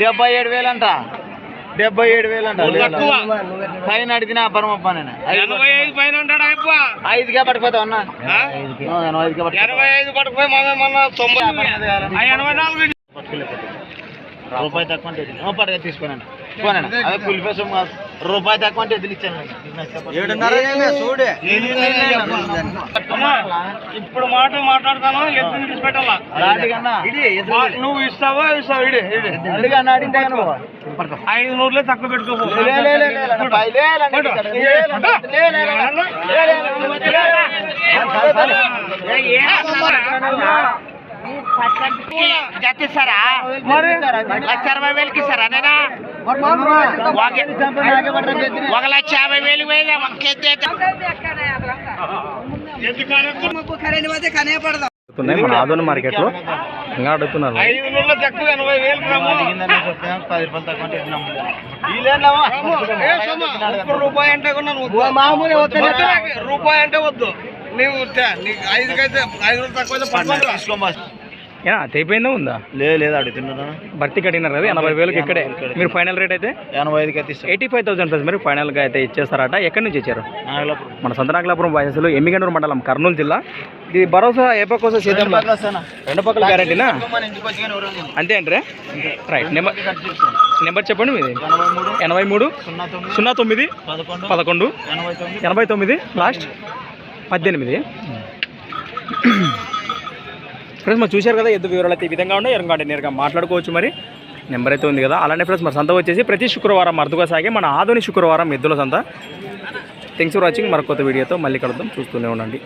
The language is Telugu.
డెబ్బై ఏడు వేలు అంట డెబ్బై ఏడు వేలు అంట పైన అడిగినా పరమప్ప నేను. ఐదుకే ఉన్నా ఎనభై ఐదు పట్టుకుపోయి తొంభై రూపాయి తక్కువ అంటే తీసుకోనండి అదే కూలి కోసం రూపాయి తక్కువ అంటే ఇప్పుడు మాట మాట్లాడతాను నువ్వు ఇస్తావా ఇస్తావా ఐదు నూరులే తక్కువ పెట్టుకోవాలి జతిస్తారా లక్ష అరవై వేలకి ఇస్తారా నేనా? ఒక లక్ష యాభై వేలు ఇంకా అడుగుతున్నారు. రూపాయి అంటే రూపాయి అంటే వద్దు. నీవు ఐదు అయితే ఐదు తక్కువ తెగిపోయిందా ఉందా? లేదు లేదు అడుగుతున్నారా భర్తీ కట్టినారు కదా ఎనభై వేలకు ఇక్కడే. మీరు ఫైనల్ రేట్ అయితే? ఎనభై ఐదుకి అయితే ఎయిటీ ఫైవ్ థౌసండ్ ప్లస్ మీరు ఫైనల్గా అయితే ఇచ్చేస్తారట. ఎక్కడి నుంచి ఇచ్చారు? నాగలాపురం. మన సొంతనాగలాపురం వయసులో ఎమ్మిగండూరు మండలం కర్నూలు జిల్లా. ఇది భరోసా ఏ పక్క రెండు సీతం? రెండు పక్కల గ్యారంటీనా. అంతే అంటే రైట్ నెంబర్. నెంబర్ చెప్పండి మీది. ఎనభై మూడు. సున్నా తొమ్మిది. పదకొండు. ఎనభై తొమ్మిది. ఎనభై తొమ్మిది లాస్ట్ పద్దెనిమిది. ఫ్రెండ్స్ మరి చూశారు కదా ఎద్దు వివరాలు అయితే ఈ విధంగా ఉన్నాయి. ఎరంగా నేరుగా మాట్లాడుకోవచ్చు మరి. నెంబర్ అయితే ఉంది కదా. అలానే ఫ్రెండ్స్ మరి సంత వచ్చేసి ప్రతి శుక్రవారం మరుదుగా సాగే మన ఆధుని శుక్రవారం ఎద్దుల సంత. థ్యాంక్స్ ఫర్ వాచింగ్ మరొక కొత్త వీడియోతో మళ్ళీ కలుద్దాం. చూస్తూనే ఉండండి.